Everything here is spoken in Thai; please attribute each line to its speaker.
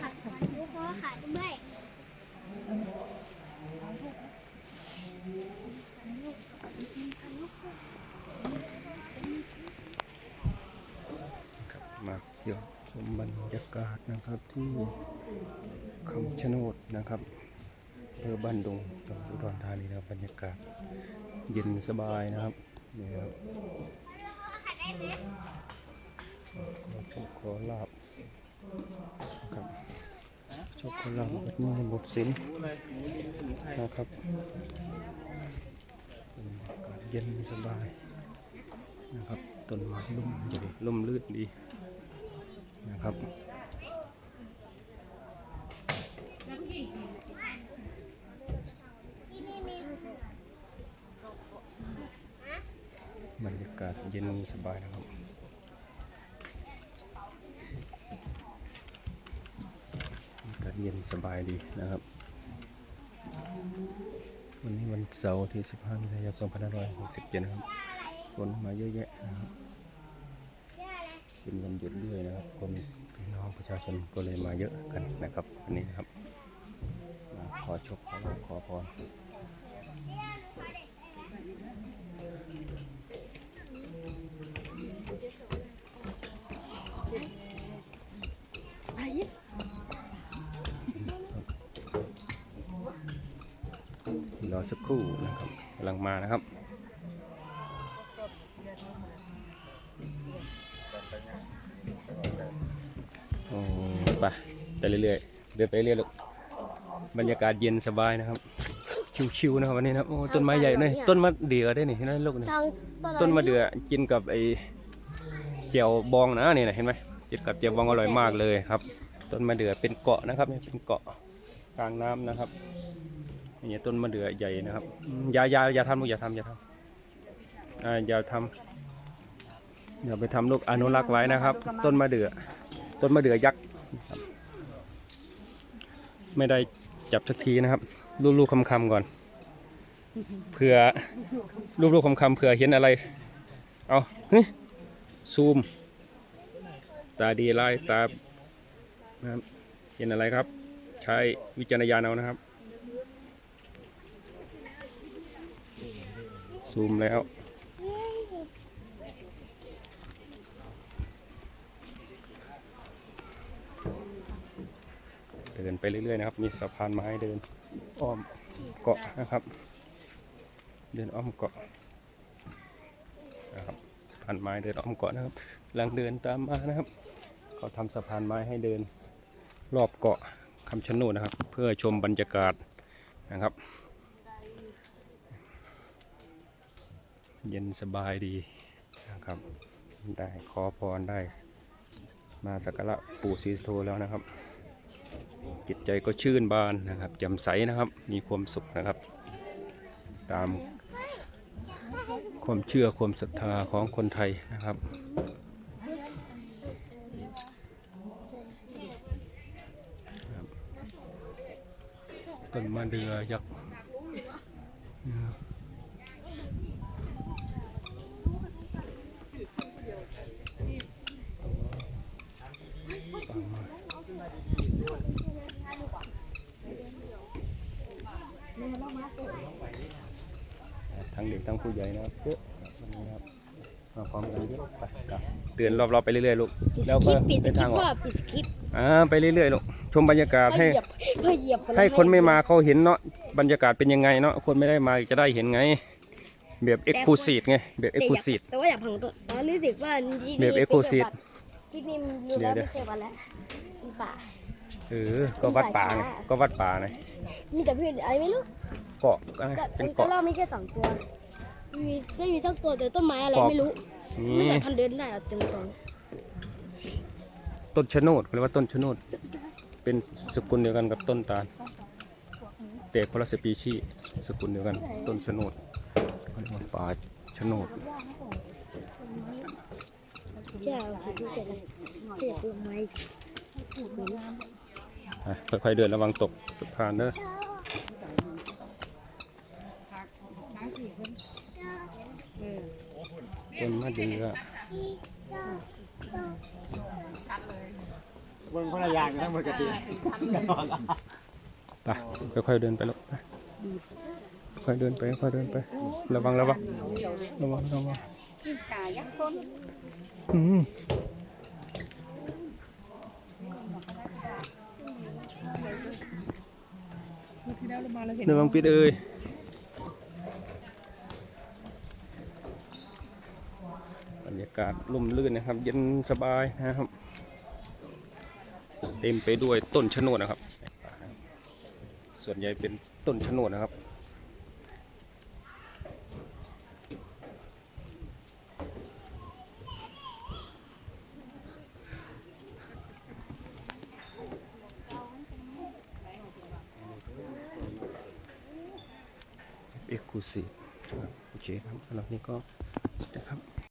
Speaker 1: ขาขาดด้วย
Speaker 2: มาเที่ยวชมบรรยากาศนะครับที่คำชะโนดนะครับอำเภอบ้านดงจังหวัดอุดรธานีนะครับบรรยากาศเย็นสบายนะครับนี่ครับขอโชคขอลาบ ครับโชคขอลาบแบบนี้หมดสินนะครับเย็นสบายนะครับต้นไม้ร่มใหญ่ร่มรื่นดีนะครับบรรยากาศเย็นสบายนะครับบรรยากาศ เย็นสบายดีนะครับ วันนี้วันเสาร์ที่ 15มิถุนายน2567นะครับคนมาเยอะแยะนะครับเป็นวันหยุดด้วยนะครับคนพี่น้องประชาชนก็เลยมาเยอะกันนะครับวันนี้นะครับมาขอโชคขอขอพรรอ สักครู่นะครับกำลังมานะครับโอ้ไปไปเรื่อยๆเดินไปเรื่อยๆลูกบรรยากาศเย็นสบายนะครับ ชิวๆนะครับวันนี้นะครับโอ้ต้นไม้ใหญ่เลยต้นมะเดื่อได้นี่เห็นไหมลูกนี่
Speaker 1: ทาง
Speaker 2: ต้นมะเดื่อกินกับไอ้เจียวบองนะนี่นะเห็นไหมกินกับเจียวบองอร่อยมากเลยครับ ต้นมะเดื่อเป็นเกาะนะครับนี่เป็นเกาะกลางน้ำนะครับ นี่ต้นมะเดื่อใหญ่นะครับอย่าอย่าอย่าทำลูกอย่าทำอย่าทำอ่าอย่าทำอย่าไปทำลูกอนุรักษ์ไว้นะครับ ต้นมะเดื่อต้นมะเดื่อยักษ์ไม่ได้จับสักทีนะครับลูกๆคำๆก่อนเผื่อลูกๆคำๆเผื่อเห็นอะไร เอาเฮ้ยซูม ตาดีไล่ตานะครับเห็นอะไรครับ ใช้วิจารณญาณเอานะครับ ซูมแล้ว เดินไปเรื่อยๆนะครับ มีสะพานไม้เดินอ้อมเกาะนะครับ เดินอ้อมเกาะนะครับสะพานไม้เดินอ้อมเกาะนะครับกำลังเดินตามมานะครับเขาทำสะพานไม้ให้เดินรอบเกาะคำชะโนดนะครับ เพื่อชมบรรยากาศนะครับ เย็นสบายดีนะครับ ได้ขอพรได้ มาสักการะปู่ศรีสโธแล้วนะครับ จิตใจก็ชื่นบานนะครับแจ่มใสนะครับ มีความสุขนะครับ ตามความเชื่อความศรัทธาของคนไทยนะครับครับต้นมะเดือยักษ์ ทั้งเด็กทั้งผู้ใหญ่นะครับเยอะวันนี้นะครับมาพร้อมกันเยอะไปครับเตือนรอบๆไปเรื่อยๆลูกแล้วก็
Speaker 1: ปิด
Speaker 2: เป็น
Speaker 1: คลิ
Speaker 2: ทาง
Speaker 1: ป
Speaker 2: ออก
Speaker 1: ว่าปิดคลิป
Speaker 2: อ่าไปเรื่อยๆลูกชมบรรยากาศให้
Speaker 1: เหยียบเพื่อเหยียบ
Speaker 2: ให้คนไม่มาเขาเห็นเนาะบรรยากาศเป็นยังไงเนาะคนไม่ได้มาจะได้เห็นไง แบบเอ็กซ์คลูซีฟไงแบบเอ็กซ์คลูซีฟ
Speaker 1: แต่ว่าอยากพังตัวตอนรู้สึกว่าที่
Speaker 2: แบบ
Speaker 1: นี่
Speaker 2: exclusive
Speaker 1: ที่นี่รู้
Speaker 2: เดี๋
Speaker 1: แล้
Speaker 2: ยวว
Speaker 1: ไม่ใช่วันแล้วมีป่า
Speaker 2: เออก็วัดป่าไงก็วัดป่าไง
Speaker 1: มีแต่พี่อะไรไม่รู้
Speaker 2: เกาะก็
Speaker 1: ก็
Speaker 2: เป็น
Speaker 1: ก็
Speaker 2: เกาะ
Speaker 1: รอบมีแค่สองตัว มีไม่มีสักตัวแต่ต้นไม้อะไร
Speaker 2: กรอบ
Speaker 1: ไม่รู้ไม่
Speaker 2: นี่
Speaker 1: สายพันธุ์เดินได้เอาเต็มตอน
Speaker 2: ต้นชะโนดเขาเรียกว่าต้นชะโนด เป็นสกุลเดียวกันกับต้นตาล แต่คนละสปีชีส์สกุลเดียวกัน ต้นชะโนดเขาเรียกว่าป่าชะโนด
Speaker 1: ใช่เราคิดดูเสร็จแล้วเจ็บต้นไม้
Speaker 2: อะค่อยๆเดินระวังตกสะพานเด้อ ต้นมะเดือ
Speaker 3: เบิ่งคนละยางทั้งหมดกติ
Speaker 2: ไปค่อยๆเดินไปลูกไปค่อยเดินไปค่อยเดินไประวังระวังระวังระวัง
Speaker 4: กายักษ์คน
Speaker 2: อืมระวังปิดเอ้ยากาศร่มรื่นนะครับ เย็นสบายนะครับ เต็มไปด้วยต้นชะโนดนะครับ ส่วนใหญ่เป็นต้นชะโนดนะครับเอ็กซ์คลูซีฟโอเคครับสำหรับนี้ก็